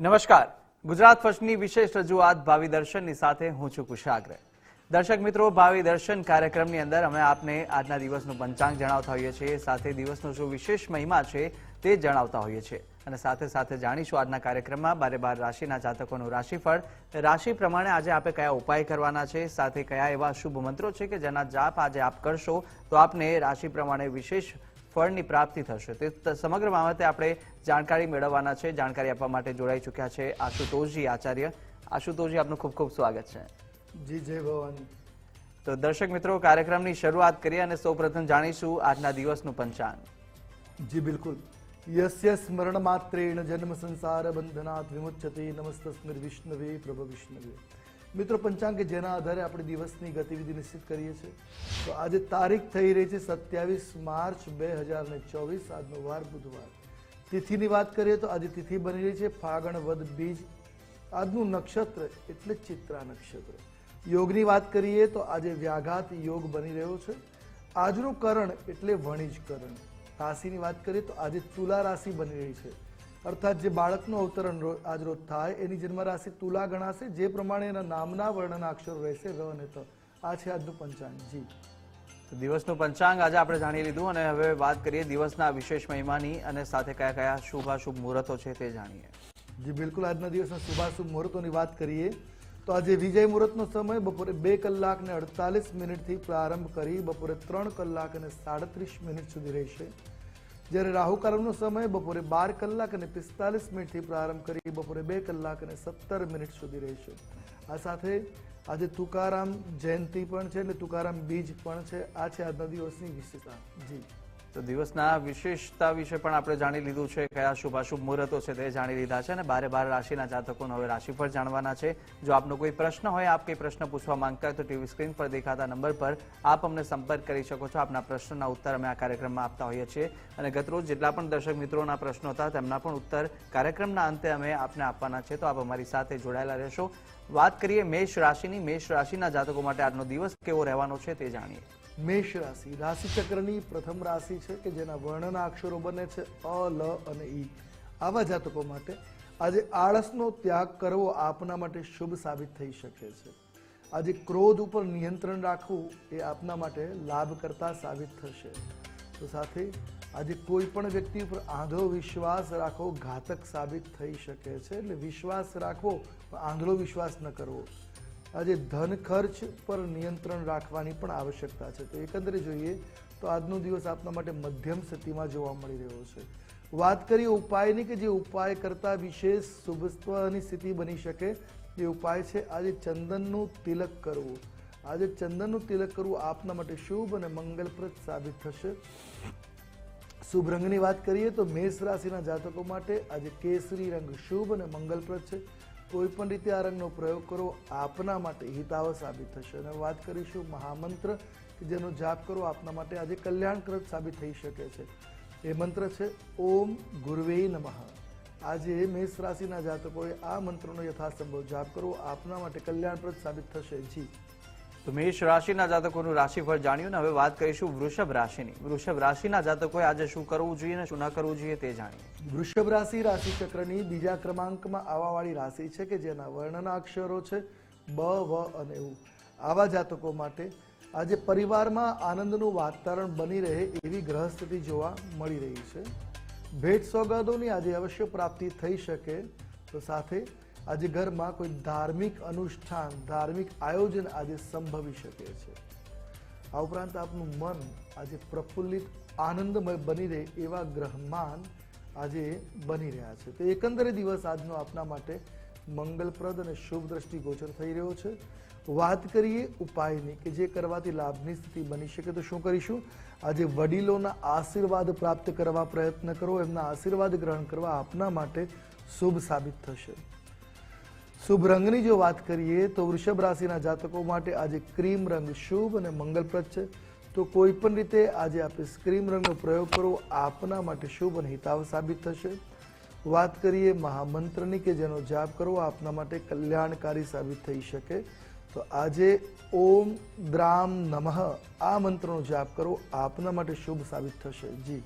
નમસ્કાર. ગુજરાત ફર્સ્ટની વિશેષ રજૂઆત ભાવિ દર્શનની સાથે હું છું કુશાગ્ર. દર્શક મિત્રો, ભાવિ દર્શન કાર્યક્રમની અંદર અમે આપને આજના દિવસનું પંચાંગ જણાવતા હોઈએ છીએ, સાથે દિવસનો શું વિશેષ મહિમા છે તે જણાવતા હોઈએ છીએ. અને સાથે સાથે જાણીશું આજના કાર્યક્રમમાં બારે બાર રાશિના જાતકોનું રાશિફળ. રાશિ પ્રમાણે આજે આપે કયા ઉપાય કરવાના છે, સાથે કયા એવા શુભ મંત્રો છે કે જેના જાપ આજે આપ કરશો, તો આપને રાશિ પ્રમાણે વિશેષ ફળની પ્રાપ્તિ થશે. તે સમગ્ર બાબતે આપણે જાણકારી મેળવવાના છે. જાણકારી આપવા માટે જોડાઈ ચૂક્યા છે આશુતોષજી આચાર્ય. આશુતોષજી આપનું ખૂબ ખૂબ સ્વાગત છે. જી જય ભવાન. તો દર્શક મિત્રો કાર્યક્રમની શરૂઆત કરીએ અને સૌપ્રથમ જાણીશું આજના દિવસનું પંચાંગ. જી બિલકુલ. યસ્ય સ્મરણ માત્રેણ જન્મ સંસાર બંધનાત વિમુચ્યતે નમસ્તસ્મિર વિષ્ણવે પ્રભ વિષ્ણવે. મિત્રો પંચાંગ, કે જેના આધારે આપણે દિવસની ગતિવિધિ નિશ્ચિત કરીએ છીએ? તો આજે તારીખ થઈ રહી છે સત્યાવીસ માર્ચ બે હજાર ને ચોવીસ, આજનો વાર બુધવાર. તિથિની વાત કરીએ તો આજે તિથિ બની રહી છે ફાગણ વદ બીજ. આજનું નક્ષત્ર એટલે ચિત્રા નક્ષત્ર. યોગની વાત કરીએ તો આજે વ્યાઘાત યોગ બની રહ્યો છે. આજનું કરણ એટલે વણિજ કરણ રાશિની વાત કરીએ તો આજે તુલા રાશિ બની રહી છે. અર્થાત જે બાળકનું અવતરણ રો- આજ રોજ થાય એની જન્મ રાશિ તુલા ગણાશે જે પ્રમાણે એના નામના વર્ણના અક્ષરો રહેશે ર અને ત. આ છે આજનું પંચાંગ. જી. તો દિવસનું પંચાંગ આજે આપણે જાણી લીધું અને હવે વાત કરીએ દિવસના વિશેષ મહિમાની અને સાથે કયા કયા શુભાશુભ મુહૂર્તો છે તે જાણીએ. જી બિલકુલ આજના દિવસના શુભાશુભ મુહૂર્તોની વાત કરીએ તો આજે વિજય મુહૂર્તનો સમય બપોરે બે કલાક ને અડતાલીસ મિનિટથી પ્રારંભ કરી બપોરે ત્રણ કલાક અને સાડત્રીસ મિનિટ સુધી રહેશે. જ્યારે રાહુકાળનો સમય બપોરે બાર કલાક અને પિસ્તાલીસ મિનિટથી પ્રારંભ કરી બપોરે બે કલાક અને સત્તર મિનિટ સુધી રહેશે. આ સાથે આજે તુકારામ જયંતિ પણ છે એટલે તુકારામ બીજ પણ છે. આ છે આજના દિવસની વિશેષતા. જી. તો દિવસના વિશેષતા વિશે પણ આપણે જાણી લીધું છે, કયા શુભાશુભ મુહૂર્તો છે તે જાણી લીધા છે અને બારે બાર રાશિના જાતકોનો હવે રાશિફળ જાણવાના છે. જો આપનો કોઈ પ્રશ્ન હોય, આપ કંઈ પ્રશ્ન પૂછવા માંગતા હોય તો ટીવી સ્ક્રીન પર દેખાતા નંબર પર આપ અમને સંપર્ક કરી શકો છો. આપના પ્રશ્નના ઉત્તર અમે આ કાર્યક્રમમાં આપતા હોઈએ છીએ અને ગતરોજ જેટલા પણ દર્શક મિત્રોના પ્રશ્નો હતા, તેમના પણ ઉત્તર કાર્યક્રમના અંતે અમે આપને આપવાના છે. તો આપ અમારી સાથે જોડાયેલા રહેશો. વાત કરીએ મેષ રાશિની. મેષ રાશિના જાતકો માટે આજનો દિવસ કેવો રહેવાનો છે તે જાણીએ. મેષ રાશિ. રાશિચક્રની પ્રથમ રાશિ છે કે જેના વર્ણના અક્ષરો બને છે અ, લ અને ઈ. આવા જાતકો માટે આજે આળસનો ત્યાગ કરવો આપના માટે શુભ સાબિત થઈ શકે છે. આજે ક્રોધ ઉપર નિયંત્રણ રાખવું એ આપના માટે લાભ કરતા સાબિત થશે. તો સાથે આજે કોઈ પણ વ્યક્તિ ઉપર આંધળો વિશ્વાસ રાખવો ઘાતક સાબિત થઈ શકે છે. એટલે વિશ્વાસ રાખવો આંધળો વિશ્વાસ ન કરવો. આજે ધન ખર્ચ પર નિયંત્રણ રાખવાની પણ આવશ્યકતા છે. તો એકંદરે જોઈએ તો આજનો દિવસ આપના માટે મધ્યમ સ્થિતિમાં જોવા મળી રહ્યો છે. વાત કરીએ ઉપાયની કે જે ઉપાય કરતાં વિશેષ શુભત્વની સ્થિતિ બની શકે એ ઉપાય છે આજે ચંદનનું તિલક કરવું. આજે ચંદનનું તિલક કરવું આપના માટે શુભ અને મંગલપ્રદ સાબિત થશે. શુભ રંગની વાત કરીએ તો મેષ રાશિના જાતકો માટે આજે કેસરી રંગ શુભ અને મંગલપ્રદ છે. કોઈ પણ રીતે આ રંગનો પ્રયોગ કરો, આપના માટે હિતાવ સાબિત થશે. અને વાત કરીશું મહામંત્ર, કે જેનો જાપ કરો, આપના માટે આજે કલ્યાણકૃત સાબિત થઈ શકે છે. એ મંત્ર છે, ઓમ ગુરવે નમઃ. આજે મેષ રાશિના જાતકોએ આ મંત્રનો યથાસંભવ જાપ કરવો આપના માટે કલ્યાણપ્રદ સાબિત થશે. જી. તો મેષ રાશિના જાતકોનું રાશિફળ જાણ્યું ને હવે વાત કરીશું વૃષભ રાશિની. વૃષભ રાશિના જાતકોએ આજે શું કરવું જોઈએ અને શું ન કરવું જોઈએ તે જાણીએ. વૃષભ રાશિ રાશિ ચક્રની બીજા ક્રમાંકમાં આવાવાળી રાશિ છે કે જેના વર્ણના અક્ષરો છે બ, વ અને ઉ. આવા જાતકો માટે આજે પરિવારમાં આનંદનું વાતાવરણ બની રહે એવી ગ્રહ જોવા મળી રહી છે. ભેટ સોગાદોની આજે અવશ્ય પ્રાપ્તિ થઈ શકે. તો સાથે આજે ઘરમાં કોઈ ધાર્મિક અનુષ્ઠાન, ધાર્મિક આયોજન આજે સંભવી શકે છે. આ ઉપરાંત આપનું મન આજે પ્રફુલ્લિત, આનંદમય બની રહે એવા ગ્રહમાન આજે બની રહ્યા છે. તો એકંદરે દિવસ આજનો આપના માટે મંગલપ્રદ અને શુભ દ્રષ્ટિ ગોચર થઈ રહ્યો છે. વાત કરીએ ઉપાયની કે જે કરવાથી લાભની સ્થિતિ બની શકે તો શું કરીશું? આજે વડીલોના આશીર્વાદ પ્રાપ્ત કરવા પ્રયત્ન કરો. એમના આશીર્વાદ ગ્રહણ કરવા આપના માટે શુભ સાબિત થશે. શુભ રંગની જો વાત કરીએ તો વૃષભ રાશિના જાતકો માટે આજે ક્રીમ રંગ શુભ અને મંગલપ્રદ છે. તો કોઈ પણ રીતે આજે આપણે ક્રીમ રંગનો પ્રયોગ કરવો આપના માટે શુભ અને હિતાવ સાબિત થશે. વાત કરીએ મહામંત્રની કે જેનો જાપ કરવો આપના માટે કલ્યાણકારી સાબિત થઈ શકે. તો આજે ઓમ દ્રામ નમઃ આ મંત્રનો જાપ કરવો આપના માટે શુભ સાબિત થશે. જી.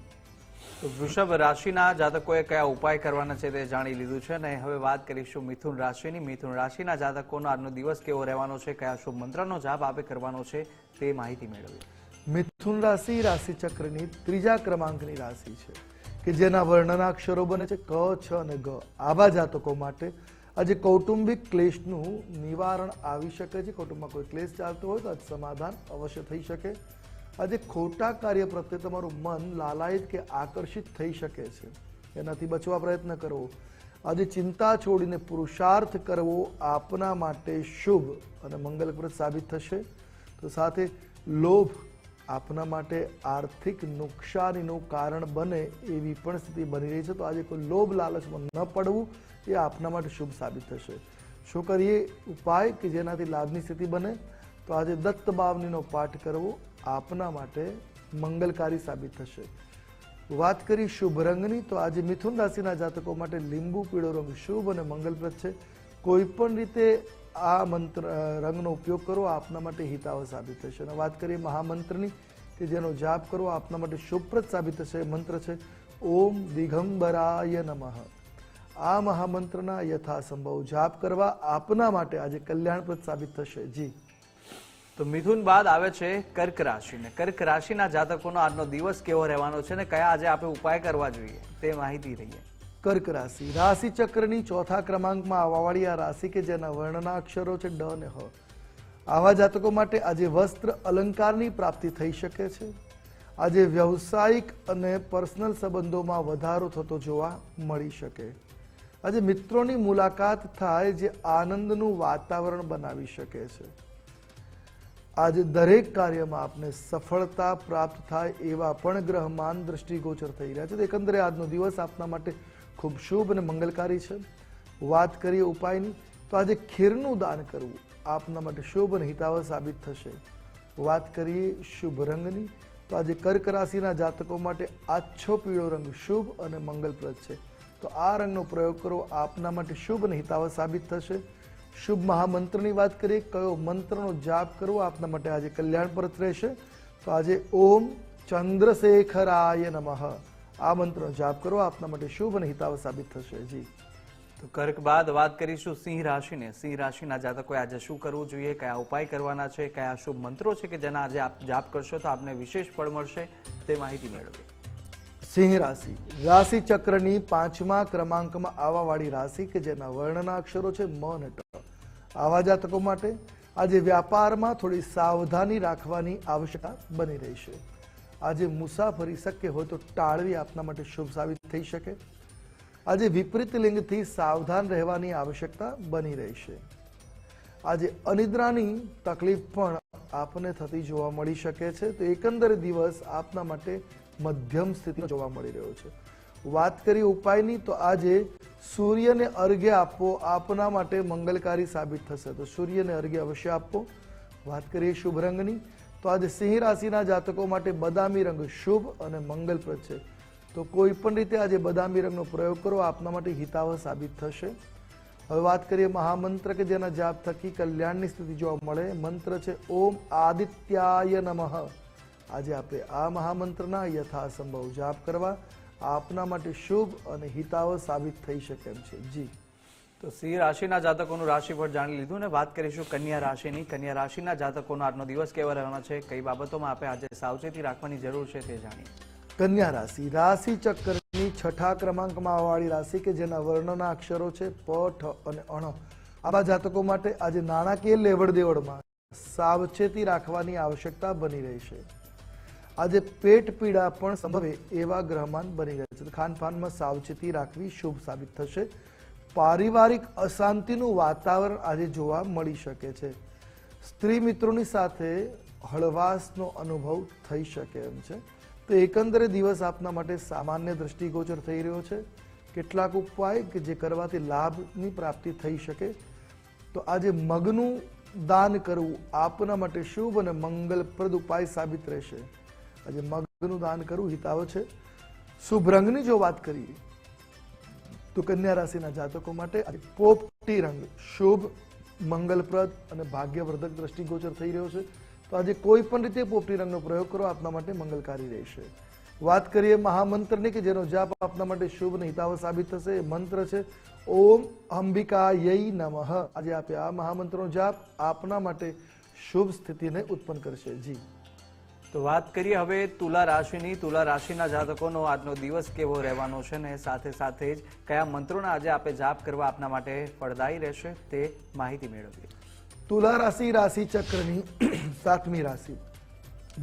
વૃષભ રાશિના જાતકોએ કયા ઉપાય કરવાના છે તે જાણી લીધું છે અને હવે વાત કરીશું મિથુન રાશિની. મિથુન રાશિના જાતકોનો આજનો દિવસ કેવો રહેવાનો છે, કયા શુભ મંત્રનો જાપ આપે કરવાનો છે તે માહિતી મેળવી મિથુન રાશિ રાશિ ચક્રની ત્રીજા ક્રમાંકની રાશિ છે, કે જેના વર્ણના અક્ષરો બને છે ક, છ અને ગ. આવા જાતકો માટે આજે કૌટુંબિક ક્લેશનું નિવારણ આવી શકે છે. કુટુંબમાં કોઈ ક્લેશ ચાલતો હોય તો સમાધાન અવશ્ય થઈ શકે. આજે ખોટા કાર્ય પ્રત્યે તમારું મન લાલાયિત કે આકર્ષિત થઈ શકે છે. એનાથી બચવા પ્રયત્ન કરવો આજે ચિંતા છોડીને પુરુષાર્થ કરવો આપના માટે શુભ અને મંગલપ્રદ સાબિત થશે. તો સાથે લોભ આપના માટે આર્થિક નુકસાનીનું કારણ બને એવી પણ સ્થિતિ બની રહી છે. તો આજે કોઈ લોભ લાલચમાં ન પડવું એ આપના માટે શુભ સાબિત થશે. શું કરીએ? ઉપાય કે જેનાથી લાભની સ્થિતિ બને? તો આજે દત્ત બાવનીનો પાઠ કરવો. આપના માટે મંગલકારી સાબિત થશે. વાત કરી શુભ રંગની, તો આજે મિથુન રાશિના જાતકો માટે લીંબુ, પીળો રંગ શુભ અને મંગલપ્રદ છે. કોઈ પણ રીતે આ મંત્ર રંગનો ઉપયોગ કરવો આપના માટે હિતાવ સાબિત થશે. અને વાત કરીએ મહામંત્રની, કે જેનો જાપ કરવો આપના માટે શુભપ્રદ સાબિત થશે મંત્ર છે, ઓમ દિગંબરાય નમઃ. આ મહામંત્રના યથાસંભવ જાપ કરવા આપના માટે આજે કલ્યાણપ્રદ સાબિત થશે. જી. તો મિથુન બાદ આવે છે કર્ક રાશિ ને કર્ક રાશિના જાતકોનો આજનો દિવસ કેવો રહેવાનો છે ને કયા આજે આપણે ઉપાય કરવા જોઈએ તે માહિતી રહીએ. કર્ક રાશિ. રાશિ ચક્રની ચોથા ક્રમાંકમાં આવવાવાળી આ રાશિ કે જેના વર્ણના અક્ષરો છે ડ અને હ. આવા જાતકો માટે આજે વસ્ત્ર અલંકારની પ્રાપ્તિ થઈ શકે છે. આજે વ્યવસાયિક અને પર્સનલ સંબંધોમાં વધારો થતો જોવા મળી શકે. આજે મિત્રોની મુલાકાત થાય જે આનંદનું વાતાવરણ બનાવી શકે છે. આજે દરેક કાર્યમાં આપને સફળતા પ્રાપ્ત થાય એવા પણ ગ્રહમાન દ્રષ્ટિગોચર થઈ રહ્યા છે. એકંદરે આજનો દિવસ આપના માટે ખૂબ શુભ અને મંગલકારી છે. વાત કરીએ ઉપાયની, તો આજે ખીરનું દાન કરવું આપના માટે શુભ અને હિતાવહ સાબિત થશે. વાત કરીએ શુભ રંગની, તો આજે કર્ક રાશિના જાતકો માટે આછો પીળો રંગ શુભ અને મંગલપ્રદ છે. તો આ રંગનો પ્રયોગ કરવો આપના માટે શુભ અને હિતાવહ સાબિત થશે. શુભ મહામંત્રની વાત કરીએ કયો મંત્રનો જાપ કરવો આપના માટે આજે કલ્યાણપ્રદ રહેશે? તો આજે ઓમ ચંદ્રશેખરાય નમઃ. આ મંત્રનો જાપ કરવો આપના માટે શુભ અને હિતાવ સાબિત થશે. જી. તો કર્ક બાદ વાત કરીશું સિંહ રાશિને. સિંહ રાશિના જાતકોએ આજે શું કરવું જોઈએ કયા ઉપાય કરવાના છે કયા શુભ મંત્રો છે કે જેના આજે આપ જાપ કરશો તો આપને વિશેષ ફળ મળશે તે માહિતી મેળવે સિંહ રાશિ. રાશિ ચક્રની પાંચમા ક્રમાંકમાં આવાવાળી રાશિ કે જેના વર્ણના અક્ષરો છે મ અને આવા જાતકો માટે આજે વ્યાપારમાં થોડી સાવધાની રાખવાની આવશ્યકતા બની રહી છે. આજે મુસાફરી શક્ય હોય તો ટાળવી આપના માટે શુભ સાબિત થઈ શકે. આજે વિપરીત લિંગથી સાવધાન રહેવાની આવશ્યકતા બની રહી છે. આજે અનિદ્રાની તકલીફ પણ આપને થતી જોવા મળી શકે છે. તો એકંદરે દિવસ આપના માટે મધ્યમ સ્થિતિ જોવા મળી રહ્યો છે. વાત કરીએ ઉપાયની, તો આજે સૂર્યને અર્ઘ્ય આપવો આપના માટે મંગલકારી સાબિત થશે. તો સૂર્યને અર્ઘ્ય અવશ્ય આપવો. વાત કરીએ શુભ રંગની, તો આજે સિંહ રાશિના જાતકો માટે બદામી રંગ શુભ અને મંગલપ્રદ છે. તો કોઈ પણ રીતે આજે બદામી રંગનો પ્રયોગ કરો, આપના માટે હિતાવહ સાબિત થશે. હવે વાત કરીએ મહામંત્ર કે જેના જાપ થકી કલ્યાણની સ્થિતિ જોવા મળે. મંત્ર છે, ઓમ આદિત્યાય નમઃ. આજે આપણે આ મહામંત્રના યથાસંભવ જાપ કરવા આપના માટે શુભ અને હિતાવ સાબિત થઈ શકે એમ છે. જી. તો સિંહ રાશિના જાતકોનું રાશિફળ જાણી લીધું ને વાત કરીશું કન્યા રાશિની. કન્યા રાશિના જાતકોનો આજનો દિવસ કેવા રહેવાનો છે? કઈ બાબતોમાં આપણે આજે સાવચેતી રાખવાની જરૂર છે તે જાણીએ. કન્યા રાશિ. રાશિ ચક્રની છઠ્ઠા ક્રમાંકમાં વાળી રાશિ કે જેના વર્ણના અક્ષરો છે પ ઠ અને અણ. આવા જાતકો માટે આજે નાણાકીય લેવડ દેવડમાં સાવચેતી રાખવાની આવશ્યકતા બની રહી છે. આજે પેટ પીડા પણ સંભવે એવા ગ્રહમાન બની રહ્યા છે. ખાનપાનમાં સાવચેતી રાખવી શુભ સાબિત થશે. પારિવારિક અશાંતિનું વાતાવરણ આજે જોવા મળી શકે છે. સ્ત્રી મિત્રોની સાથે હળવાશનો અનુભવ થઈ શકે એમ છે. તો એકંદરે દિવસ આપના માટે સામાન્ય દ્રષ્ટિગોચર થઈ રહ્યો છે. કેટલાક ઉપાય કે જે કરવાથી લાભની પ્રાપ્તિ થઈ શકે. તો આજે મગનું દાન કરવું આપના માટે શુભ અને મંગલપ્રદ ઉપાય સાબિત રહેશે. આજે મગનું દાન કરવું હિતાવ છે. શુભ રંગની જો વાત કરીએ, તો કન્યા રાશિના જાતકો માટે પોપટી રંગ શુભ, મંગલપ્રદ અને ભાગ્યવર્ધક દ્રષ્ટિગોચર થઈ રહ્યો છે. તો આજે કોઈ પણ રીતે પોપટી રંગનો પ્રયોગ કરો, આપના માટે મંગલકારી રહેશે. વાત કરીએ મહામંત્રની કે જેનો જાપ આપના માટે શુભ અને હિતાવ સાબિત થશે, એ મંત્ર છે, ઓમ અંબિકા યઈ નમઃ. આજે આપે આ મહામંત્રનો જાપ આપના માટે શુભ સ્થિતિને ઉત્પન્ન કરશે. જી. તો વાત કરીએ હવે તુલા રાશિની. તુલા રાશિના જાતકોનો આજનો દિવસ કેવો રહેવાનો છે ને સાથે સાથે જ કયા મંત્રોના આજે આપે જાપ કરવા આપના માટે ફળદાયી રહેશે તે માહિતી મેળવીએ. તુલા રાશિ રાશિ ચક્રની સાતમી રાશિ,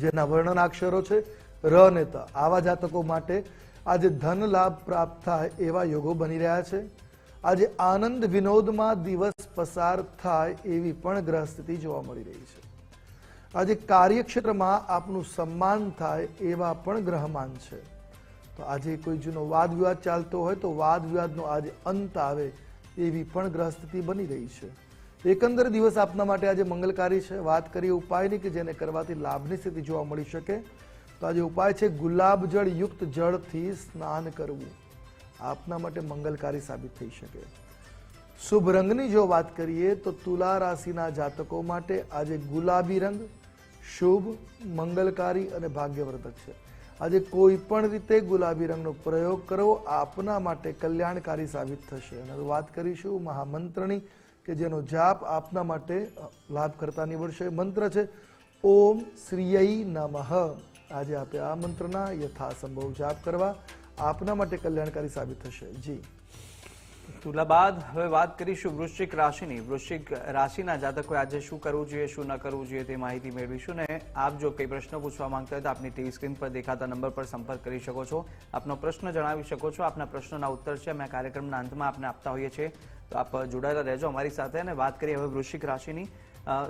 જેના વર્ણનાક્ષરો છે ર ને ત. આવા જાતકો માટે આજે ધન લાભ પ્રાપ્ત થાય એવા યોગો બની રહ્યા છે. આજે આનંદ વિનોદમાં દિવસ પસાર થાય એવી પણ ગ્રહ સ્થિતિ જોવા મળી રહી છે. આજે કાર્યક્ષેત્રમાં આપનું સન્માન થાય એવા પણ ગ્રહમાન છે. તો આજે કોઈ જૂનો વાદ વિવાદ ચાલતો હોય તો વાદ વિવાદનો આજે અંત આવે એવી પણ ગ્રહ સ્થિતિ બની રહી છે. એકંદર દિવસ આપના માટે આજે મંગલકારી છે. વાત કરીએ ઉપાયની કે જેને કરવાથી લાભની સ્થિતિ જોવા મળી શકે? તો આજે ઉપાય છે ગુલાબ જળ યુક્ત જળથી સ્નાન કરવું. આપના માટે મંગલકારી સાબિત થઈ શકે. શુભ રંગની જો વાત કરીએ તો તુલા રાશિના જાતકો માટે આજે ગુલાબી રંગ શુભ, મંગલકારી અને ભાગ્યવર્ધક છે. આજે કોઈ પણ રીતે ગુલાબી રંગનો પ્રયોગ કરવો આપના માટે કલ્યાણકારી સાબિત થશે. અને વાત કરીશું મહામંત્રની, કે જેનો જાપ આપના માટે લાભકર્તા નીવડશે. મંત્ર છે, ઓમ શ્રીયઈ નમઃ. આજે આપે આ મંત્રના યથાસંભવ જાપ કરવા આપના માટે કલ્યાણકારી સાબિત થશે. જી. તુલા બાદ હવે વાત કરીશું વૃશ્ચિક રાશિની. વૃશ્ચિક રાશિના જાતકોએ આજે શું કરવું જોઈએ, શું ન કરવું જોઈએ તે માહિતી મેળવીશું ને આપ જો કંઈ પ્રશ્ન પૂછવા માંગતા હોય તો આપની ટીવી સ્ક્રીન પર દેખાતા નંબર પર સંપર્ક કરી શકો છો. આપનો પ્રશ્ન જણાવી શકો છો. આપના પ્રશ્નોના ઉત્તર છે, અમે કાર્યક્રમના અંતમાં આપને આપતા હોઈએ છીએ. તો આપ જોડાયેલા રહેજો અમારી સાથે અને વાત કરીએ હવે વૃશ્ચિક રાશિની.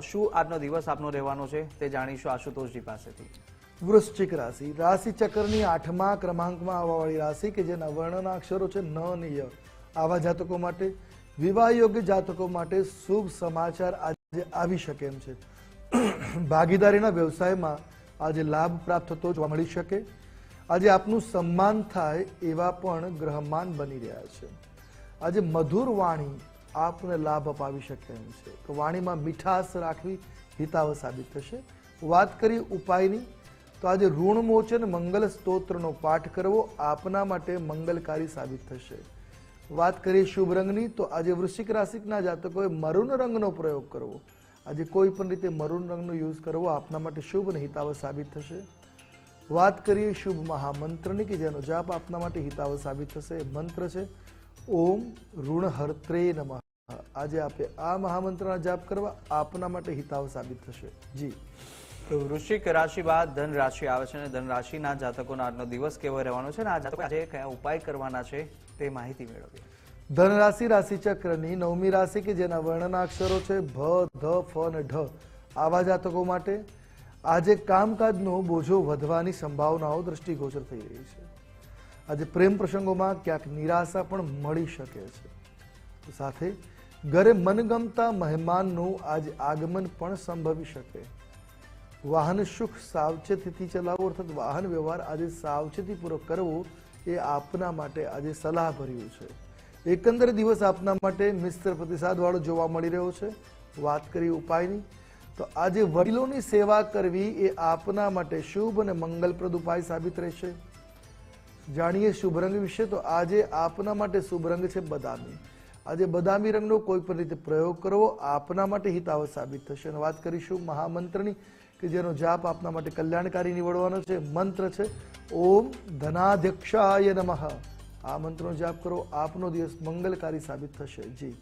શું આજનો દિવસ આપનો રહેવાનો છે તે જાણીશું આશુતોષજી પાસેથી. વૃશ્ચિક રાશિ. રાશિ ચક્રની આઠમા ક્રમાંકમાં આવવાવાળી રાશિ કે જેના વર્ણના અક્ષરો છે ન અને ય આવા જાતકો માટે વિવાહ યોગ્ય જાતકો માટે શુભ સમાચાર આજે આવી શકે એમ છે. ભાગીદારીના વ્યવસાયમાં આજે લાભ પ્રાપ્ત થતો જોવા મળી શકે. આજે આપનું સન્માન થાય એવા પણ ગ્રહમાન બની રહ્યા છે. આજે મધુર વાણી આપને લાભ અપાવી શકે એમ છે. તો વાણીમાં મીઠાશ રાખવી હિતાવ સાબિત થશે. વાત કરી ઉપાયની. તો આજે ઋણમોચન મંગલ સ્તોત્રનો પાઠ કરવો આપના માટે મંગલકારી સાબિત થશે. વાત કરીએ શુભ રંગની, તો આજે વૃશ્ચિક રાશિના જાતકોએ મરૂન રંગનો પ્રયોગ કરવો. આજે કોઈ પણ રીતે મરૂન રંગનો યુઝ કરવો આપના માટે શુભ અને હિતાવ સાબિત થશે. વાત કરીએ શુભ મહામંત્રની કે જેનો જાપ આપના માટે હિતાવ સાબિત થશે મંત્ર છે, ઓમ ઋણ હર્ત્રે નમઃ. આજે આપે આ મહામંત્રના જાપ કરવા આપના માટે હિતાવ સાબિત થશે. જી. તો વૃશ્ચિક રાશિ બાદ ધન રાશિ આવે છે અને ધન રાશિના જાતકોનો આજનો દિવસ કેવો રહેવાનો છે? અને આ જાતકો આજે કયા ઉપાય કરવાના છે? તે માહિતી મેળવીએ. ધનરાશિ રાશિ રાશિ ચક્રની નવમી રાશિ કે જેના વર્ણના અક્ષરો છે ભ, ધ, ફ અને ઢ. આવા જાતકો માટે આજે કામકાજનો બોજો વધવાની સંભાવનાઓ દ્રષ્ટિગોચર થઈ રહી છે. આજે પ્રેમ પ્રસંગોમાં ક્યાંક નિરાશા પણ મળી શકે છે. સાથે ઘરે મનગમતા મહેમાનનું આજે આગમન પણ સંભવી શકે. વાહન સુખ સાવચેતીથી ચલાવવું અર્થાત વાહન વ્યવહાર આજે સાવચેતીપૂર્વક કરવો એ આપના માટે આજે સલાહ ભર્યું છે. એકંદર દિવસ આપના માટે મિશ્ર પ્રતિસાદવાળો જોવા મળી રહ્યો છે. વાત કરી ઉપાયની? તો આજે વડીલોની સેવા કરવી એ આપના માટે શુભ અને મંગલપ્રદ ઉપાય સાબિત રહેશે. જાણીએ શુભ રંગ વિશે તો આજે આપના માટે શુભ રંગ છે બદામી. આજે બદામી રંગનો કોઈ પણ રીતે પ્રયોગ કરવો આપના માટે હિતાવ સાબિત થશે. અને વાત કરીશું મહામંત્રની કે જેનો જાપ આપના માટે કલ્યાણકારી નીવડવાનો છે, મંત્ર છે. ઓમ ધનાધ્યક્ષાય નમઃ. આ મંત્રનો જાપ કરો આપનો દિવસ મંગલકારી સાબિત થશે. જી.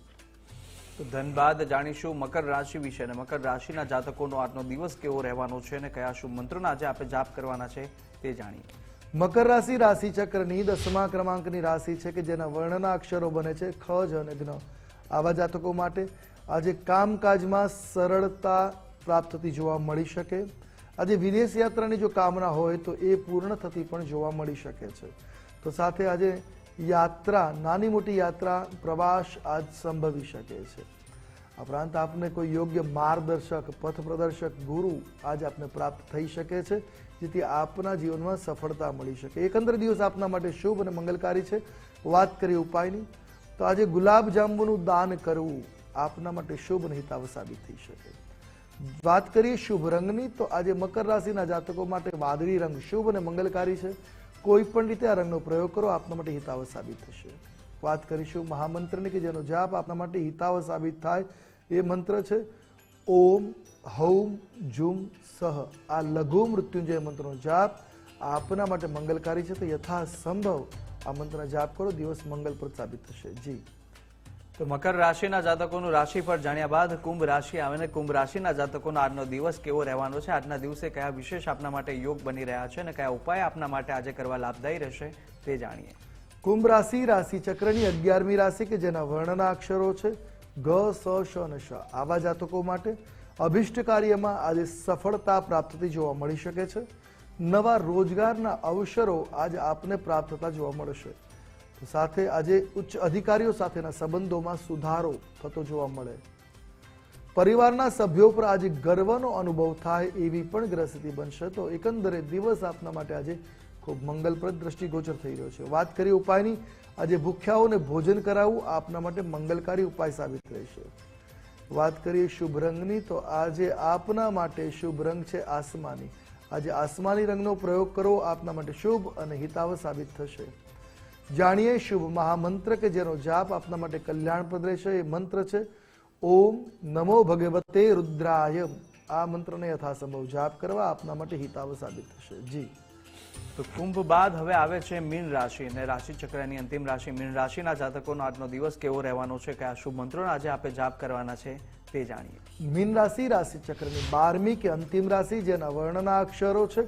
તો ધન બાદ જાણીશું મકર રાશિ વિશે અને મકર રાશિના જાતકોનો આજનો દિવસ કેવો રહેવાનો છે અને કયા શું મંત્રોના આજે આપણે જાપ કરવાના છે તે જાણીએ. મકર રાશિ રાશિ ચક્રની દસમા ક્રમાંકની રાશિ છે કે જેના વર્ણના અક્ષરો બને છે ખ જ અને જ્ઞ આવા જાતકો માટે આજે કામકાજમાં સરળતા પ્રાપ્ત થતી જોવા મળી શકે. આજે વિદેશ યાત્રાની જો કામના હોય તો એ પૂર્ણ થતી પણ જોવા મળી શકે છે. તો સાથે આજે યાત્રા, નાની મોટી યાત્રા, પ્રવાસ આજ સંભવી શકે છે. ઉપરાંત આપને કોઈ યોગ્ય માર્ગદર્શક પથ પ્રદર્શક ગુરુ આજ આપને પ્રાપ્ત થઈ શકે છે, જેથી આપના જીવનમાં સફળતા મળી શકે. એકંદર દિવસ આપના માટે શુભ અને મંગલકારી છે. વાત કરીએ ઉપાયની. તો આજે ગુલાબ જાંબુનું દાન કરવું આપના માટે શુભ અને હિતાવ સાબિત થઈ શકે વાત કરીએ શુભ રંગની, તો આજે મકર રાશિના જાતકો માટે વાદળી રંગ શુભ અને મંગલકારી છે. કોઈ પણ રીતે આ રંગનો પ્રયોગ કરો, આપના માટે હિતાવ સાબિત થશે. વાત કરીશું મહામંત્રની કે જેનો જાપ આપના માટે હિતાવ સાબિત થાય એ મંત્ર છે, ઓમ હૌમ જુમ સહ. આ લઘુ મૃત્યુંજય મંત્રનો જાપ આપના માટે મંગલકારી છે. તો યથાસંભવ આ મંત્રનો જાપ કરો, દિવસ મંગલપ્રદ સાબિત થશે. જી. તો મકર રાશિના જાતકોનું રાશિફળ જાણ્યા બાદ કુંભ રાશિ આવે ને કુંભ રાશિના જાતકોનો આજનો દિવસ કેવો રહેવાનો છે? આજના દિવસે કયા વિશેષ આપના માટે યોગ બની રહ્યા છે અને કયા ઉપાય આપના માટે આજે કરવા લાભદાયી રહેશે તે જાણીએ. કુંભ રાશિ રાશિ ચક્રની અગિયારમી રાશિ કે જેના વર્ણના અક્ષરો છે? ગ, સ, શ અને શ. આવા જાતકો માટે અભિષ્ટ કાર્યમાં આજે સફળતા પ્રાપ્ત થતી જોવા મળી શકે છે. નવા રોજગારના અવસરો આજે આપને પ્રાપ્ત થતા જોવા મળશે. સાથે આજે ઉચ્ચ અધિકારીઓ સાથેના સંબંધોમાં સુધારો થતો જોવા મળે. પરિવારના સભ્યો પર આજે ગર્વનો અનુભવ થાય એવી પણ ગ્રહસ્થિતિ બનશે. તો એકંદરે દિવસ આપના માટે આજે ખૂબ મંગલપ્રદ દ્રષ્ટિગોચર થઈ રહ્યો છે. વાત કરી ઉપાયની. આજે ભૂખ્યાઓને ભોજન કરાવવું આપના માટે મંગલકારી ઉપાય સાબિત રહેશે. વાત કરીએ શુભ રંગની. તો આજે આપના માટે શુભ રંગ છે આસમાની. આજે આસમાની રંગનો પ્રયોગ કરવો આપના માટે શુભ અને હિતાવ સાબિત થશે. જાણીએ શુભ મહામંત્ર કે જેનો જાપ આપના માટે કલ્યાણપ્રદ રહેશે એ મંત્ર છે ઓમ નમો ભગવતે રુદ્રાય. આ મંત્રને યથાસંભવ જાપ કરવા આપના માટે હિતાવ સાબિત થશે. જી. તો કુંભ બાદ હવે આવે છે મીન રાશિ અને રાશિ ચક્રની અંતિમ રાશિ. મીન રાશિના જાતકોનો આજનો દિવસ કેવો રહેવાનો છે? કે આ શુભ મંત્રોનો આજે આપણે જાપ કરવાના છે? તે જાણીએ. મીન રાશિ રાશિ ચક્રની બારમી કે અંતિમ રાશિ જેના વર્ણના અક્ષરો છે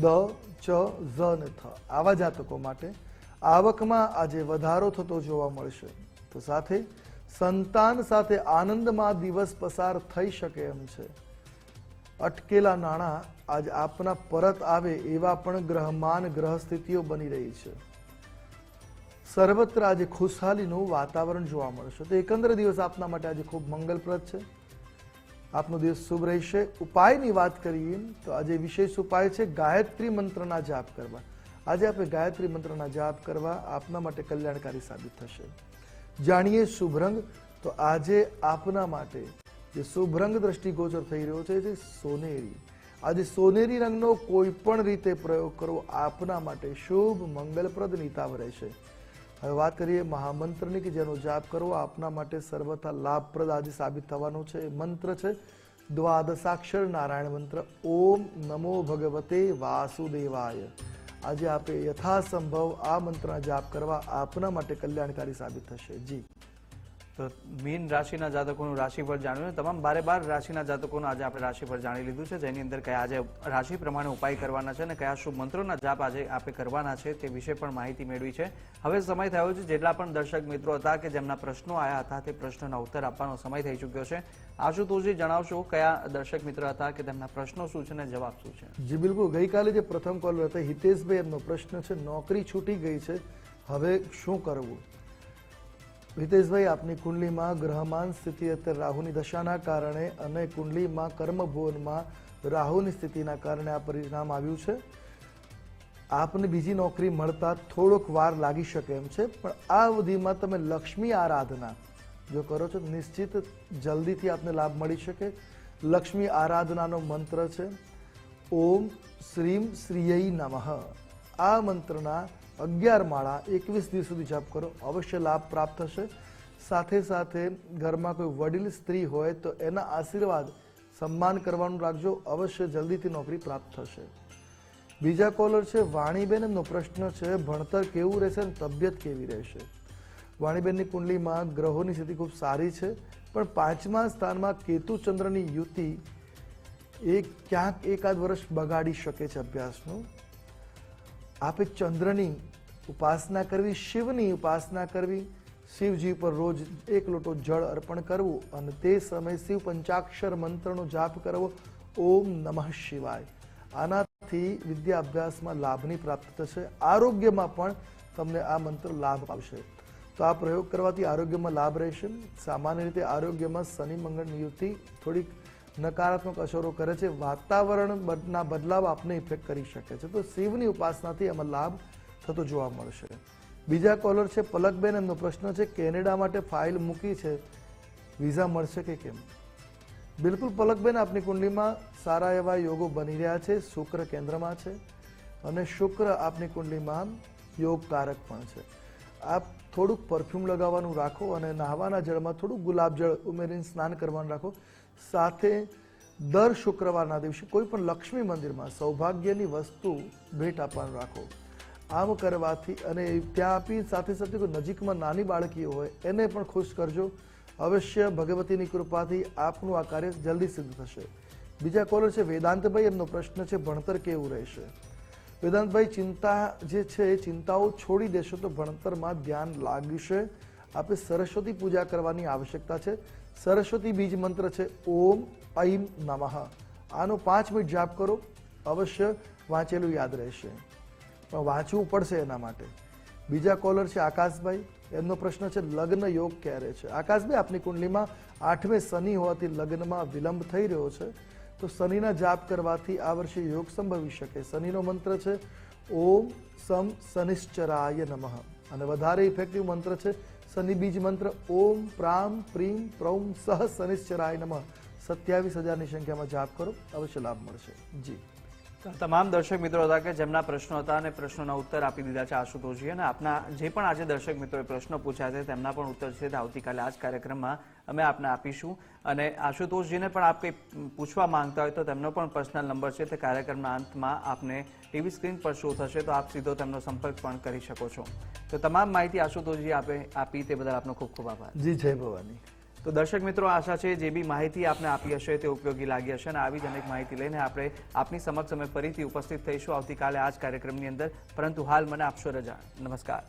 દ ચ ઝ ને થ. આવા જાતકો માટે આવકમાં આજે વધારો થતો જોવા મળશે. તો સાથે સંતાન સાથે આનંદમાં દિવસ પસાર થઈ શકે એમ છે. અટકેલા નાણાં આજ આપના પરત આવે એવા પણ ગ્રહમાન ગ્રહ સ્થિતિઓ બની રહી છે. સર્વત્ર આજે ખુશહાલીનું વાતાવરણ જોવા મળશે. તો એકંદર દિવસ આપના માટે આજે ખૂબ મંગલપ્રદ છે. આપનો દિવસ શુભ રહેશે. ઉપાયની વાત કરીએ તો આજે વિશેષ ઉપાય છે ગાયત્રી મંત્રના જાપ કરવા. આજે આપણે ગાયત્રી મંત્રના જાપ કરવા આપના માટે કલ્યાણકારી સાબિત થશે. જાણીએ શુભરંગ તો આજે આપના માટે જે શુભરંગ દ્રષ્ટિગોચર થઈ રહ્યો છે જે સોનેરી. આજે સોનેરી રંગનો કોઈ પણ રીતે પ્રયોગ કરવો આપના માટે શુભ, મંગલપ્રદ નીતાવ રહેશે. હવે વાત કરીએ મહામંત્રની કે જેનો જાપ કરવો આપના માટે સર્વથા લાભપ્રદ આજે સાબિત થવાનો છે મંત્ર છે દ્વાદશાક્ષર નારાયણ મંત્ર. ઓમ નમો ભગવતે વાસુદેવાય. આજે આપે યથાસંભવ આ મંત્રના જાપ કરવા આપના માટે કલ્યાણકારી સાબિત થશે. જી. તો મીન રાશિના જાતકોનું રાશિફળ જાણ્યું તમામ બારે બાર રાશિના જાતકોનું આજે આપણે રાશિફળ જાણી લીધું છે, જેની અંદર કયા આજે રાશિ પ્રમાણે ઉપાય કરવાના છે અને કયા શુભ મંત્રોના જાપ આજે આપણે કરવાના છે તે વિશે પણ માહિતી મેળવી છે. હવે સમય થયો છે, જેટલા પણ દર્શક મિત્રો હતા કે જેમના પ્રશ્નો આવ્યા હતા તે પ્રશ્નોના ઉત્તર આપવાનો સમય થઈ ચૂક્યો છે. આશુતોષજી જણાવશો કયા દર્શક મિત્રો હતા કે તેમના પ્રશ્નો શું છે અને જવાબ શું છે? જી, બિલકુલ. ગઈકાલે જે પ્રથમ કોલર હતા, હિતેશભાઈ એમનો પ્રશ્ન છે, નોકરી છૂટી ગઈ છે, હવે શું કરવું? હિતેશભાઈ, આપની કુંડલીમાં ગ્રહમાન સ્થિતિ અત્યારે રાહુની દશાના કારણે અને કુંડલીમાં કર્મભુવનમાં રાહુની સ્થિતિના કારણે આ પરિણામ આવ્યું છે. આપને બીજી નોકરી મળતા થોડોક વાર લાગી શકે એમ છે, પણ આ અવધિમાં તમે લક્ષ્મી આરાધના જો કરો છો, નિશ્ચિત જલ્દીથી આપને લાભ મળી શકે. લક્ષ્મી આરાધનાનો મંત્ર છે, ઓમ શ્રીમ શ્રીય નમઃ. આ મંત્રના અગિયાર માળા એકવીસ દિવસ સુધી જપ કરો. અવશ્ય લાભ પ્રાપ્ત થશે. સાથે સાથે ઘરમાં કોઈ વડીલ, સ્ત્રી હોય તો એના આશીર્વાદ સન્માન કરવાનું રાખજો. અવશ્ય જલ્દીથી નોકરી પ્રાપ્ત થશે. બીજા કોલર છે, વાણીબેન. એમનો પ્રશ્ન છે, ભણતર કેવું રહેશે અને તબિયત કેવી રહેશે? વાણીબેનની કુંડલીમાં ગ્રહોની સ્થિતિ ખૂબ સારી છે, પણ પાંચમા સ્થાનમાં કેતુ ચંદ્રની યુતિ એ ક્યાંક એકાદ વર્ષ બગાડી શકે છે અભ્યાસનું. આપે ચંદ્રની ઉપાસના કરવી, શિવની ઉપાસના કરવી, શિવજી પર રોજ એક લોટો જળ અર્પણ કરવું અને તે સમયે શિવ પંચાક્ષર મંત્રનો જાપ કરવો. ઓમ નમઃ શિવાય. આનાથી વિદ્યા અભ્યાસમાં લાભની પ્રાપ્ત થશે. આરોગ્યમાં પણ તમને આ મંત્ર લાભ આવશે તો આ પ્રયોગ કરવાથી આરોગ્યમાં લાભ રહેશે. સામાન્ય રીતે આરોગ્યમાં શનિ મંગળની નિયુક્તિ થોડીક નકારાત્મક અસરો કરે છે. વાતાવરણના બદલાવ આપને ઇફેક્ટ કરી શકે છે. તો શિવની ઉપાસનાથી એમાં લાભ થતો જોવા મળશે. બીજા કોલર છે, પલકબેન. એમનો પ્રશ્ન છે, કેનેડા માટે ફાઇલ મૂકી છે. વિઝા મળશે કે કેમ? બિલકુલ, પલકબેન, આપની કુંડલીમાં સારા એવા યોગો બની રહ્યા છે. શુક્ર કેન્દ્રમાં છે અને શુક્ર આપની કુંડલીમાં યોગકારક પણ છે. આપ થોડુંક પરફ્યુમ લગાવવાનું રાખો અને નહાવાના જળમાં થોડુંક ગુલાબ જળ ઉમેરીને સ્નાન કરવાનું રાખો. સાથે દર શુક્રવારના દિવસે કોઈ પણ લક્ષ્મી મંદિરમાં સૌભાગ્યની વસ્તુ ભેટ આપવાનું રાખો. આમ કરવાથી અને ત્યાં આપી સાથે સાથે કોઈ નજીકમાં નાની બાળકીઓ હોય એને પણ ખુશ કરજો. અવશ્ય ભગવતીની કૃપાથી આપનું આ કાર્ય જલ્દી સિદ્ધ થશે. બીજા કોલર છે, વેદાંતભાઈ, એમનો પ્રશ્ન છે, ભણતર કેવું રહેશે? વેદાંતભાઈ, ચિંતા જે છે એ ચિંતાઓ છોડી દેશો તો ભણતરમાં ધ્યાન લાગશે. આપણે સરસ્વતી પૂજા કરવાની આવશ્યકતા છે. સરસ્વતી બીજ મંત્ર છે, ઓમ ઐમ નમઃ. આનો પાંચ મિનિટ જાપ કરો, અવશ્ય વાંચેલું યાદ રહેશે. પણ વાંચવું પડશે એના માટે. બીજા કોલર છે, આકાશભાઈ. એમનો પ્રશ્ન છે, લગ્ન યોગ ક્યારે છે? આકાશભાઈ, આપની કુંડલીમાં આઠમે શનિ હોવાથી લગ્નમાં વિલંબ થઈ રહ્યો છે. તો શનિના જાપ કરવાથી આ વર્ષે યોગ સંભવી શકે. શનિનો મંત્ર છે, ઓમ સમ શનિશ્ચરાય નમઃ. અને વધારે ઇફેક્ટિવ મંત્ર છે શનિ બીજ મંત્ર ઓમ પ્રામ પ્રીમ પ્રૌમ સહ શનિશ્ચરાય નમઃ. સત્યાવીસ હજારની સંખ્યામાં જાપ કરો, અવશ્ય લાભ મળશે. જી. તમામ દર્શક મિત્રો હતા કે જેમના પ્રશ્નો હતા અને પ્રશ્નોના ઉત્તર આપી દીધા છે આશુતોષજી અને આપના જે પણ આજે દર્શક મિત્રોએ પ્રશ્નો પૂછ્યા છે તેમના પણ ઉત્તર છે. આવતીકાલે આ જ કાર્યક્રમમાં અમે આપને આપીશું. અને આશુતોષજીને પણ આપ કંઈ પૂછવા માંગતા હોય તો તેમનો પણ પર્સનલ નંબર છે તે કાર્યક્રમના અંતમાં આપને ટીવી સ્ક્રીન પર શો થશે તો આપ સીધો તેમનો સંપર્ક પણ કરી શકો છો. તો તમામ માહિતી આશુતોષજી આપે આપી તે બદલ આપનો ખૂબ ખૂબ આભાર. જી, જય ભવાની. તો દર્શક મિત્રો, આશા છે જે બી માહિતી આપને આપી હશે તે ઉપયોગી લાગી હશે અને આવી જ અનેક માહિતી લઈને આપણે આપની સમક્ષ અમે ફરીથી ઉપસ્થિત થઈશું આવતીકાલે આ જ કાર્યક્રમની અંદર. પરંતુ હાલ મને આપશો રજા. નમસ્કાર.